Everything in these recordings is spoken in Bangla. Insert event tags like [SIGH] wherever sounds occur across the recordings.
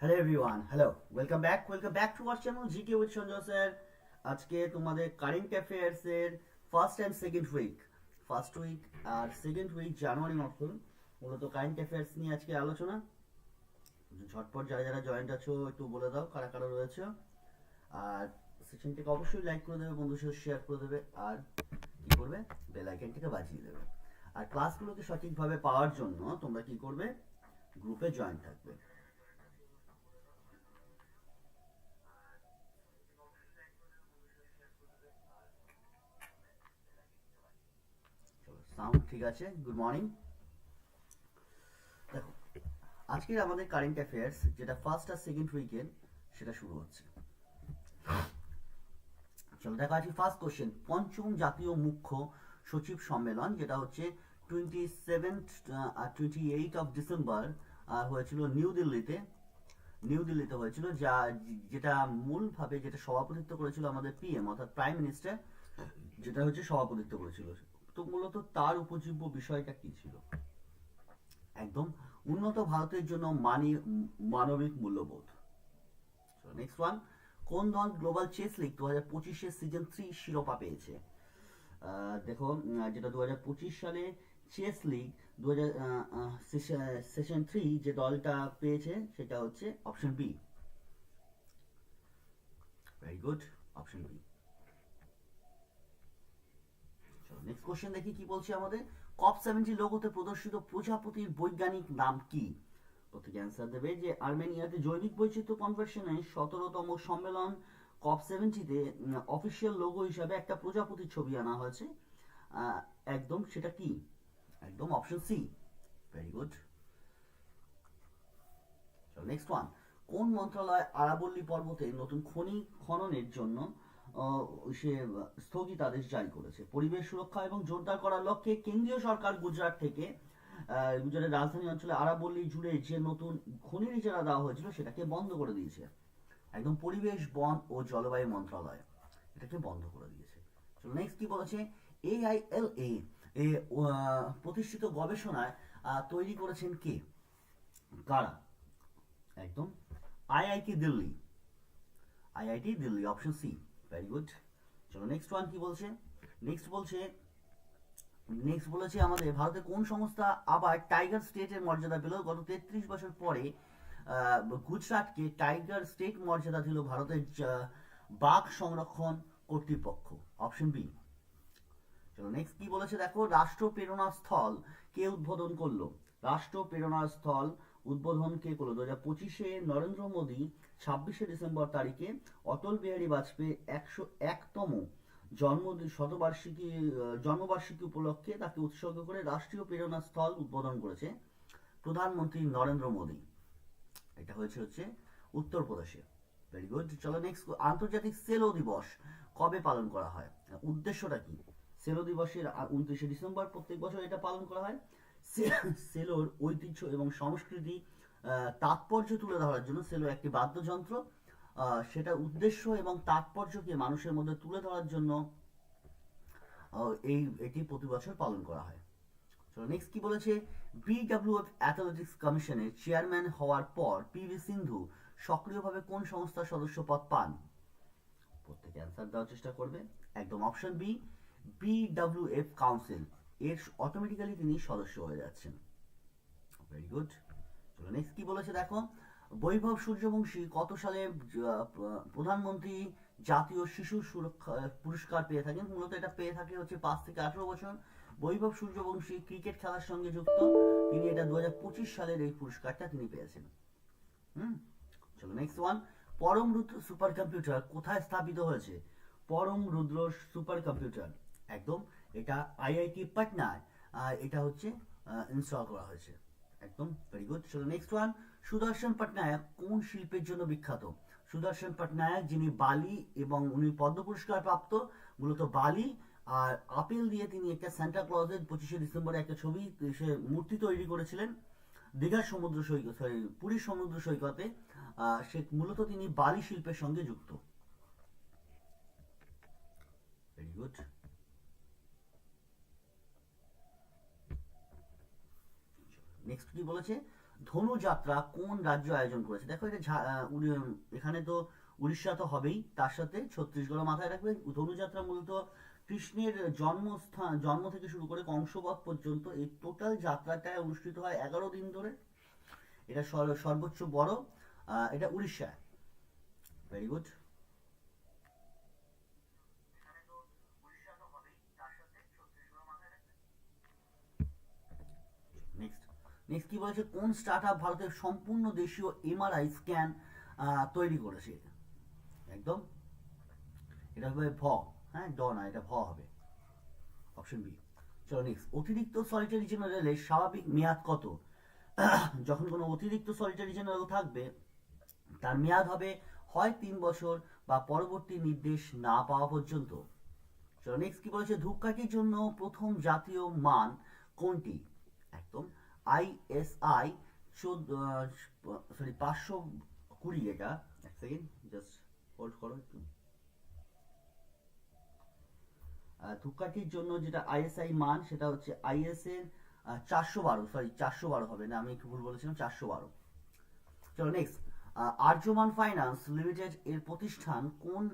Hello everyone hello welcome back welcome back to our channel GK with Sanjay sir আজকে তোমাদের কারেন্ট অ্যাফেয়ার্স এর first and second week first week R second week জানুয়ারি মাস মূলত কারেন্ট অ্যাফেয়ার্স নিয়ে আজকে আলোচনা। ঝটপট যারা যারা জয়েন্ট আছো, একটু বলে দাও কারা কারা রয়েছে। আর সেশনটিকে অবশ্যই লাইক করে দেবে বন্ধুর সাথে শেয়ার করে দেবে। আর কি করবে? বেল আইকনটিকে বাজিয়ে দেবে। আর ক্লাসগুলোকে সঠিকভাবে পাওয়ার জন্য তোমরা কি করবে? গ্রুপে জয়েন থাকবে। সাউন্ড ঠিক আছে গুড মর্নিং দেখো, আজকের আমাদের কারেন্ট অ্যাফেয়ার্স যেটা ফার্স্ট আর সেকেন্ড উইকেন্ড সেটা শুরু হচ্ছে। চলো দেখো, আজকে ফার্স্ট কোশ্চেন পঞ্চম জাতীয় মুখ্য সচিব সম্মেলন, যেটা হচ্ছে টোয়েন্টি সেভেন্থ আর টোয়েন্টি এইট অফ ডিসেম্বর হয়েছিল নিউ দিল্লিতে। নিউ দিল্লিতে হয়েছিল, যা, যেটা মূলভাবে যেটা সভাপতিত্ব করেছিল আমাদের পিএম অর্থাৎ প্রাইম মিনিস্টার যেটা হচ্ছে সভাপতিত্ব করেছিল। তো মূলত তার উপজীব্য বিষয়টা কি ছিল? একদম উন্নত ভারতের জন্য মানি, মানবিক মূল্যবোধ। নেক্সট ওয়ান কোন দল গ্লোবাল চেস লিগ দু হাজার পঁচিশের সিজন থ্রি শিরোপা পেয়েছে? দেখো যেটা দু হাজার পঁচিশ সালে চেস লিগ দু হাজার সেশন থ্রি যে দলটা পেয়েছে, সেটা হচ্ছে option B very good option B next question দেখি কি বলছে আমাদের? কপ সেভেন্টি লোগোতে প্রদর্শিত প্রজাপতির বৈজ্ঞানিক নাম কি? প্রত্যেকে অ্যান্সার দেবে যে আর্মেনিয়াতে জৈবিক বৈচিত্র্য কনভার্সনে সতেরোতম সম্মেলন কপ সেভেন্টিতে অফিসিয়াল লোগো হিসাবে একটা প্রজাপতির ছবি আনা হয়েছে। একদম সেটা কি? একদম option C very good next one কোন মন্ত্রণালয় আরাবল্লী পর্বতে নতুন খনি খননের জন্য সে স্থগিতাদেশ জারি করেছে। পরিবেশ সুরক্ষা এবং জোরদার করার লক্ষ্যে কেন্দ্রীয় সরকার গুজরাট থেকে গুজরাটের রাজধানী অঞ্চলে আরাবল্লী জুড়ে যে নতুন খনির ইজারা দেওয়া হয়েছিল, সেটাকে বন্ধ করে দিয়েছে। একদম পরিবেশ, বন ও জলবায়ু মন্ত্রণালয় এটাকে বন্ধ করে দিয়েছে। নেক্সট কি বলেছে? এআইএলএ এ প্রতিষ্ঠিত গবেষণায় তৈরি করেছেন কে? কারা? একদম IIT Delhi. IIT Delhi, option C. Very good চলো নেক্সট ওয়ান কি বলছে? নেক্সট বলছে নেক্সট বলেছে আমাদের ভারতের কোন সংস্থা আবার টাইগার স্টেটের মর্যাদা পেল? গত তেত্রিশ বছর পরে গুজরাটকে টাইগার স্টেট মর্যাদা দিল ভারতের বাঘ সংরক্ষণ কর্তৃপক্ষ। অপশন বি চলো নেক্সট কি বলেছে দেখো? রাষ্ট্র প্রেরণা স্থল কে উদ্বোধন করল? রাষ্ট্র প্রেরণা স্থল উদ্বোধন কে করল? দু হাজার পঁচিশে নরেন্দ্র মোদী ছাব্বিশে ডিসেম্বর তারিখে অটল বিহারী বাজপেয়ী একশো একতম জন্মদিন, শতবার্ষিকী জন্মবার্ষিকী উপলক্ষে তাকে উৎসর্গ করে রাষ্ট্রীয় প্রেরণা স্থল উদ্বোধন করেছে প্রধানমন্ত্রী নরেন্দ্র মোদী। এটা হয়েছে হচ্ছে উত্তরপ্রদেশে। ভেরি গুড চলো নেক্সট আন্তর্জাতিক সেলো দিবস কবে পালন করা হয়? উদ্দেশ্যটা কি? সেলো দিবসের উনত্রিশে ডিসেম্বর প্রত্যেক বছর এটা পালন করা হয়। সেলোর ঐতিহ্য এবং সংস্কৃতি তাৎপর্য তুলে ধরার জন্য সেলো একটি বাদ্যযন্ত্র। আহ, সেটা উদ্দেশ্য এবং তাৎপর্যকে মানুষের মধ্যে তুলে ধরার জন্য এই এটি প্রতি বছর পালন করা হয়। চলো নেক্সট কি বলেছে? বিডব্লিউএফ অ্যাথলেটিক্স কমিশনের চেয়ারম্যান হওয়ার পর পিভি সিন্ধু সক্রিয়ভাবে কোন সংস্থার সদস্য পদ পান? প্রত্যেকে অ্যান্সার দেওয়ার চেষ্টা করবে। একদম অপশন বি বিডব্লিউএফ কাউন্সিল এর অটোমেটিক্যালি তিনি সদস্য হয়ে যাচ্ছেন। ভেরি গুড চলো। নেক্সট কি বলেছে দেখো? বৈভব সূর্যবংশী কত সালে প্রধানমন্ত্রী জাতীয় শিশু সুরক্ষা পুরস্কার পেয়ে থাকেন? মূলত এটা পেয়ে থাকে হচ্ছে পাঁচ থেকে আঠারো বছর। বৈভব সূর্যবংশী ক্রিকেট খেলার সঙ্গে যুক্ত। তিনি এটা দু সালের এই পুরস্কারটা তিনি পেয়েছেন। হুম? চলো নেক্সট ওয়ান পরম রুদ্র সুপার কম্পিউটার কোথায় স্থাপিত হয়েছে? পরম রুদ্র সুপার কম্পিউটার। একদম, এটা আইআইটি পাটনায় এটা হচ্ছে ইনস্টল করা হয়েছে। একদম ভেরি গুড চলো নেক্সট ওয়ান সুদর্শন পটনায়ক কোন শিল্পের জন্য বিখ্যাত? সুদর্শন পটনায়ক যিনি বালি এবং উনি পদ্ম পুরস্কার প্রাপ্ত, মূলত বালি, আর আপেল দিয়ে তিনি একটা সান্টা ক্লজের পঁচিশে ডিসেম্বরে একটা ছবি, সে মূর্তি তৈরি করেছিলেন, দীঘার সমুদ্র সৈকত সরি পুরীর সমুদ্র সৈকতে সে মূলত তিনি বালি শিল্পের সঙ্গে যুক্ত। ভেরি গুড নেক্সট কি বলেছে? ধনুযাত্রা কোন রাজ্য আয়োজন করেছে? দেখো এটা এখানে তো উড়িষ্যা তো হবেই, তার সাথে ছত্তিশগড় মাথায় রাখবে। ধনুযাত্রা মূলত কৃষ্ণের জন্মস্থান, জন্ম থেকে শুরু করে কংসবধ পর্যন্ত এই টোটাল যাত্রাটায় অনুষ্ঠিত হয় এগারো দিন ধরে। এটা সর- সর্বোচ্চ বড় এটা উড়িষ্যায়। ভেরি গুড নেক্সট কি বলেছে? কোন স্টার্টআপ ভারতের সম্পূর্ণ দেশীয় এমআরআই স্ক্যান তৈরি করেছে একদম? এটা হবে ভ হ্যাঁ? ড না, এটা ভ হবে। অপশন বি চলো নেক্সট অতিরিক্ত সলিটারি জেনারেলের স্বাভাবিক মেয়াদ কত? [COUGHS] যখন কোনো অতিরিক্ত সলিটারি জেনারেল থাকবে, তার মেয়াদ হবে হয় তিন বছর বা পরবর্তী নির্দেশ না পাওয়া পর্যন্ত। চলো নেক্সট কি বলেছে? ধূপকাঠির জন্য প্রথম জাতীয় মান কোনটি? একদম। আইএসআই সরি পাঁচশো কুড়ি এটা। এক সেকেন্ড জাস্ট হোল্ড করো একটু। জন্য যেটা আইএসআই মান, সেটা হচ্ছে চারশো বারো সরি চারশো বারো হবে না, আমি একটু ভুল বলেছিলাম, চারশো বারো। চলো নেক্সট আর্যমান ফাইন্যান্স লিমিটেড এর প্রতিষ্ঠান কোন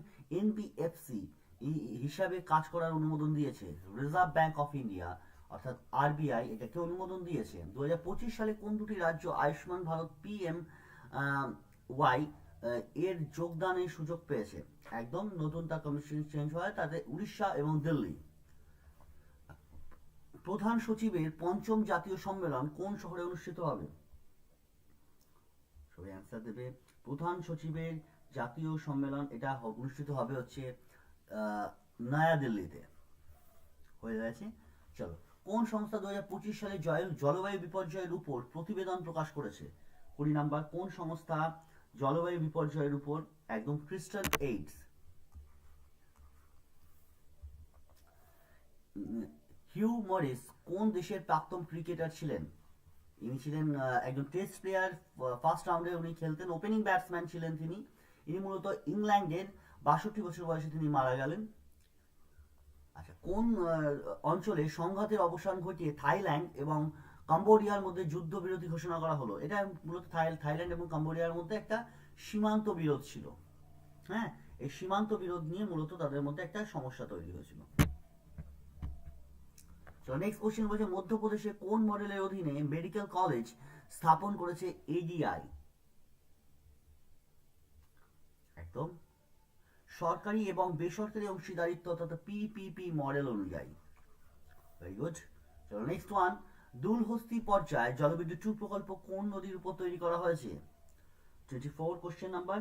এনবিএফসি হিসাবে কাজ করার অনুমোদন দিয়েছে? রিজার্ভ ব্যাংক অফ ইন্ডিয়া অর্থাৎ আরবিআই এটাকে অনুমোদন দিয়েছে। দু হাজার পঁচিশ সালে কোন দুটি রাজ্য আয়ুষ্মান ভারত পিএম ওয়াই এর যোগদানের সুযোগ পেয়েছে? একদম নতুন তার কমিশন চেঞ্জ হয়, তাতে উড়িষ্যা এবং দিল্লি। প্রধান সচিবের পঞ্চম জাতীয় সম্মেলন কোন শহরে অনুষ্ঠিত হবে? সবাই অ্যান্সার দেবে। প্রধান সচিবের জাতীয় সম্মেলন এটা অনুষ্ঠিত হবে হচ্ছে নয়াদিল্লিতে। হয়ে গেছে? চলো। কোন সংস্থা দু হাজার পঁচিশ সালে জল- জলবায়ু বিপর্যয়ের উপর প্রতিবেদন প্রকাশ করেছে? কুড়ি নাম্বার, কোন সংস্থা জলবায়ু বিপর্যয়ের উপর একদম ক্রিস্টাল এইডস হিউ মরিস কোন দেশের প্রাক্তন ক্রিকেটার ছিলেন? ইনি ছিলেন একজন টেস্ট প্লেয়ার ফার্স্ট রাউন্ডে উনি খেলতেন, ওপেনিং ব্যাটসম্যান ছিলেন তিনি। ইনি মূলত ইংল্যান্ডের বাষট্টি বছর বয়সে তিনি মারা গেলেন। আচ্ছা কোন অঞ্চলে সংঘাতের অবসান ঘটিয়ে থাইল্যান্ড এবং কম্বোডিয়ার মধ্যে যুদ্ধ যুদ্ধবিরতি ঘোষণা করা হলো? এটা মূলত থাইল্যান্ড এবং কম্বোডিয়ার মধ্যে একটা সীমান্ত বিরোধ ছিল। হ্যাঁ এই সীমান্ত বিরোধ নিয়ে মূলত তাদের মধ্যে একটা সমস্যা তৈরি হয়েছিল। নেক্সট কোশ্চেন বলছে, মধ্যপ্রদেশে কোন মডেলের অধীনে মেডিকেল কলেজ স্থাপন করেছে এডিআই একদম সরকারি এবং বেসরকারি অংশীদারিত্ব তথা পিপিপি মডেল অনুযায়ী। ভেরি গুড চলো নেক্সট ওয়ান দুলহস্তি পর্যায়ে জলবিদ্যুৎ টু প্রকল্প কোন নদীর উপর তৈরি করা হয়েছে? টোয়েন্টি ফোর কোশ্চেন নাম্বার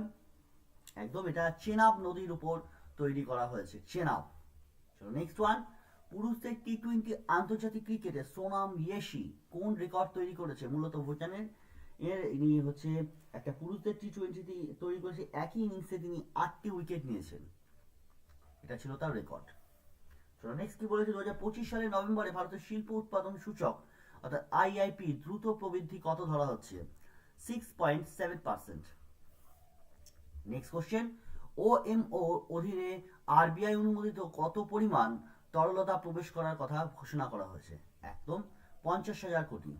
একদম, এটা চেনাব নদীর উপর তৈরি করা হয়েছে। চেনাব। চলো নেক্সট ওয়ান পুরুষদের টি টোয়েন্টি আন্তর্জাতিক ক্রিকেটে সোনাম ইয়েশি কোন রেকর্ড তৈরি করেছে? মূলত ভুটানের এর ইনি হচ্ছে একটা পুরুষদের টি টোয়েন্টি তৈরি করেছে একই ইনিংসে তিনি আটটি উইকেট নিয়েছেন। এটা ছিল তার রেকর্ড চলো নেক্সট কি বলেছে? দু হাজার পঁচিশ নভেম্বরে ভারতের শিল্প উৎপাদন সূচক, অর্থাৎ আইআইপি দ্রুত প্রবৃদ্ধি কত ধরা হচ্ছে? Six point seven percent next question OMO অধীনে আরবিআই অনুমোদিত কত পরিমাণ তরলতা প্রবেশ করার কথা ঘোষণা করা হয়েছে? একদম পঞ্চাশ হাজার কোটি।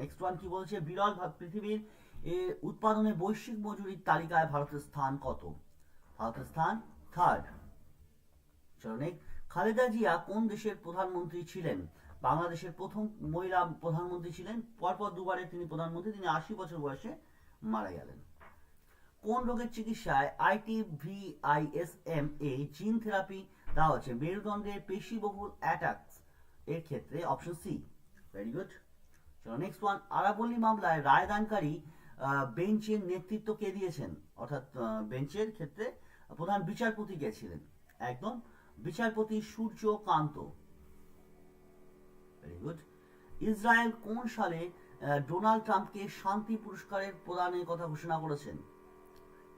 নেক্সট ওয়ান কি বলছে? বিরল পৃথিবীর উৎপাদনে বৈশ্বিক মজুরির তালিকায় ভারতের স্থান কত? ভারতের স্থান থার্ড চলো নেক্সট খালেদা জিয়া কোন দেশের প্রধানমন্ত্রী ছিলেন? বাংলাদেশের প্রথম মহিলা প্রধানমন্ত্রী ছিলেন। পরপর দুবারের তিনি প্রধানমন্ত্রী, তিনি আশি বছর বয়সে মারা গেলেন। কোন রোগের চিকিৎসায় আইটি আইটিভিআইএসএম এ জিন থেরাপি দেওয়া হচ্ছে মেরুদণ্ডের পেশিবহুল অ্যাটাকস এর ক্ষেত্রে option C very good next one আরাবল্লী মামলায় রায়দানকারী বেঞ্চের নেতৃত্ব কে দিয়েছেন? অর্থাৎ বেঞ্চের ক্ষেত্রে প্রধান বিচারপতি একদম বিচারপতি সূর্যকান্ত। ভেরি গুড ইসরায়েল কোন সালে আহ, ডোনাল্ড ট্রাম্পকে শান্তি পুরস্কারের প্রদানের কথা ঘোষণা করেছেন?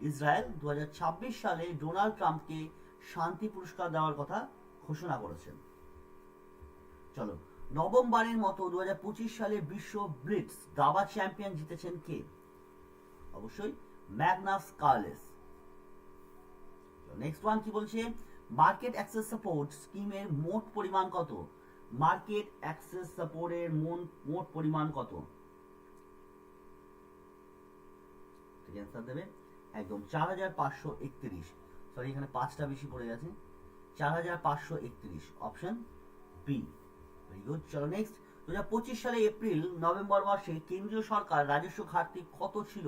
ইসরায়েল দু হাজার ছাব্বিশ সালে ডোনাল্ড ট্রাম্পকে শান্তি পুরস্কার দেওয়ার কথা ঘোষণা করেছেন। চলো নবমবারের মতো দু সালে বিশ্ব ব্লিটস দাবা চ্যাম্পিয়ন জিতেছেন কে? অবশ্যই ম্যাগনাস কার্লেস। নেক্সট ওয়ান কি বলছে? মার্কেট অ্যাক্সেস সাপোর্ট স্কিমের মোট পরিমাণ কত? মার্কেট অ্যাক্সেস সাপোর্টের মোট পরিমাণ কত? দেবে? একদম চার হাজার পাঁচশো একত্রিশ। সরি এখানে পাঁচটা বেশি পড়ে গেছে। চার হাজার পাঁচশো একত্রিশ। অপশন বি চলো নেক্সট দু হাজার পঁচিশ সালে এপ্রিল, নভেম্বর মাসে কেন্দ্রীয় সরকার রাজস্ব ঘাটতি কত ছিল?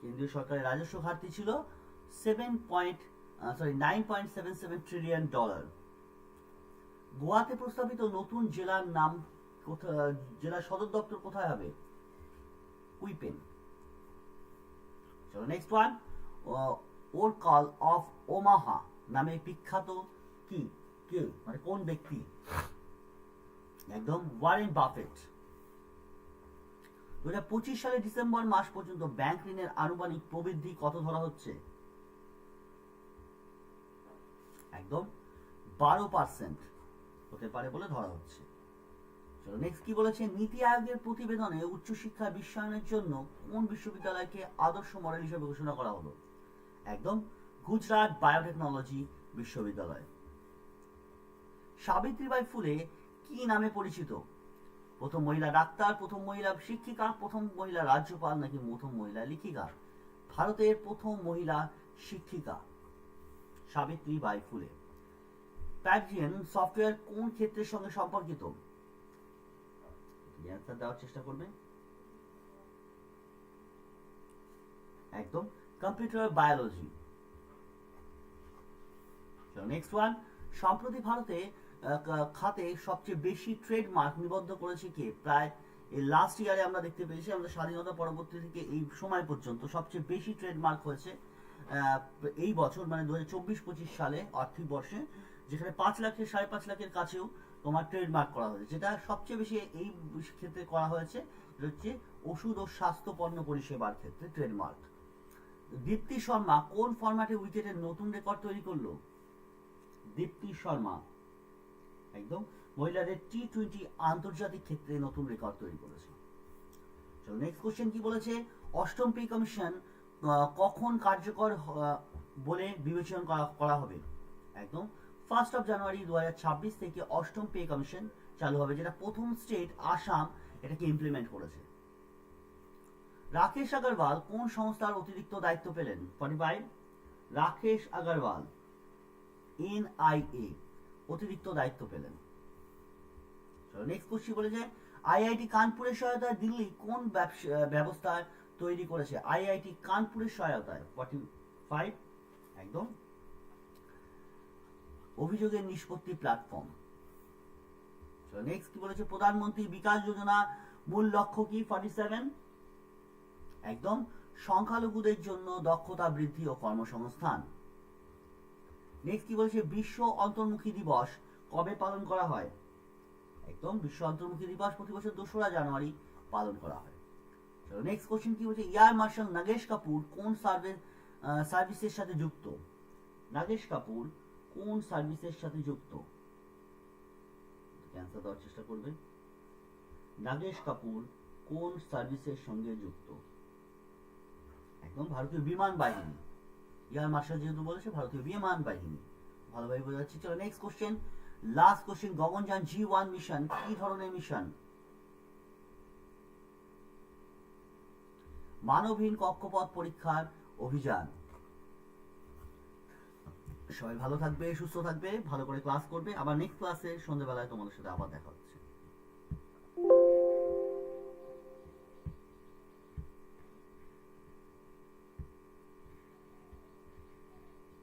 কেন্দ্রীয় সরকারের রাজস্ব ঘাটতি ছিল seven point sorry nine point seven seven trillion dollar গোয়াতে প্রস্তাবিত নতুন জেলার নাম কোথায় জেলার সদর দপ্তর কোথায় হবে? উইপেন। চলো next one oracle of Omaha নামে বিখ্যাত কি? কে মানে কোন ব্যক্তি একদম ওয়ারেন বাফেট দু হাজার পঁচিশ ডিসেম্বর মাস পর্যন্ত ব্যাংক ঋণের আনুমানিক প্রবৃদ্ধি কত ধরা হচ্ছে? একদম বারো পার্সেন্ট হতে পারে বলে ধরা হচ্ছে। চলো নেক্সট কি বলেছে? নীতি আয়োগের প্রতিবেদনে উচ্চশিক্ষা বিশ্বায়নের জন্য কোন বিশ্ববিদ্যালয়কে আদর্শ মডেল হিসেবে ঘোষণা করা হলো? একদম গুজরাট বায়োটেকনোলজি বিশ্ববিদ্যালয়। সাবিত্রীবাই ফুলে কি নামে পরিচিত? প্রথম মহিলা ডাক্তার, প্রথম মহিলা শিক্ষিকা, প্রথম মহিলা রাজ্যপাল, নাকি প্রথম মহিলা লেখিকা? ভারতের প্রথম মহিলা শিক্ষিকা সাবিত্রী বাই ফুলে। প্যাজিয়ান সফটওয়্যার কোন ক্ষেত্রের সঙ্গে সম্পর্কিত? দেওয়ার চেষ্টা করবে। একদম। Computer biology. নেক্সট ওয়ান সম্প্রতি ভারতে খাতে সবচেয়ে বেশি ট্রেডমার্ক নিবদ্ধ করেছে কে? প্রায় লাস্ট ইয়ারে আমরা দেখতে পেয়েছি, আমাদের স্বাধীনতা পরবর্তী থেকে এই সময় পর্যন্ত সবচেয়ে বেশি ট্রেডমার্ক হয়েছে এই বছর মানে দু হাজার চব্বিশ পঁচিশ সালে আর্থিক বর্ষে, যেখানে পাঁচ লাখের, সাড়ে পাঁচ লাখের কাছেও তোমার ট্রেডমার্ক করা হয়েছে, যেটা সবচেয়ে বেশি এই ক্ষেত্রে করা হয়েছে হচ্ছে ওষুধ ও স্বাস্থ্য পণ্য পরিষেবার ক্ষেত্রে ট্রেডমার্ক দীপ্তি শর্মা কোন ফরম্যাটে উইকেটের নতুন রেকর্ড তৈরি করল? দীপ্তি শর্মা। একদম মহিলাদের টি টোয়েন্টি আন্তর্জাতিক ক্ষেত্রে নতুন রেকর্ড তৈরি করেছে। চলো নেক্সট কোশ্চেন কি বলেছে? অষ্টম পে কমিশন কখন কার্যকর বলে বিবেচনা করা করা হবে? একদম ফার্স্ট অফ জানুয়ারি দু হাজার ছাব্বিশ থেকে অষ্টম পে কমিশন চালু হবে, যেটা প্রথম স্টেট আসাম এটাকে ইমপ্লিমেন্ট করেছে। রাকেশ আগরওয়াল কোন সংস্থার অতিরিক্ত দায়িত্ব পেলেন? Forty five Rakesh Agarwal NIA অতিরিক্ত দায়িত্ব পেলেন। নেক্সট কোশ্চেন বলেছে আইআইটি কানপুরের সহায়তায় দিল্লি কোন ব্যবস্থা তৈরি করেছে? আইআইটি কানপুরের সহায়তায় ফর্টি ফাইভ একদম। অভিযোগের নিষ্পত্তি প্ল্যাটফর্ম নেক্সট কি বলেছে? প্রধানমন্ত্রী বিকাশ যোজনা মূল লক্ষ্য কি? ফর্টি সেভেন একদম। সংখ্যালঘুদের জন্য দক্ষতা বৃদ্ধি ও কর্মসংস্থান। নেক্সট কি বলেছে? বিশ্ব অন্তর্মুখী দিবস কবে পালন করা হয়? একদম বিশ্ব অন্তর্মুখী দিবস প্রতি বছর দোসরা জানুয়ারি পালন করা হয়। চলো নেক্সট কোশ্চেন কি বলছে? এয়ার মার্শাল নাগেশ কাপুর কোন সার্ভিস সার্ভিসের সাথে যুক্ত? নাগেশ কাপুর কোন সার্ভিসের সাথে যুক্ত? ক্যান্সার দেওয়ার চেষ্টা করবে। নাগেশ কাপুর কোন সার্ভিসের সঙ্গে যুক্ত? একদম ভারতীয় বিমান বাহিনী। এয়ার মার্শাল যেহেতু বলেছে, ভারতীয় বিমান বাহিনী ভালোভাবে যাচ্ছে। চলো next question last question Gaganyaan G one mission কি ধরনের মিশন মানবহীন কক্ষপথ পরীক্ষার অভিযান। সবাই ভালো থাকবে, সুস্থ থাকবে, ভালো করে ক্লাস করবে। আবার নেক্সট ক্লাসে সন্ধ্যেবেলায় তোমাদের সাথে আবার দেখা হচ্ছে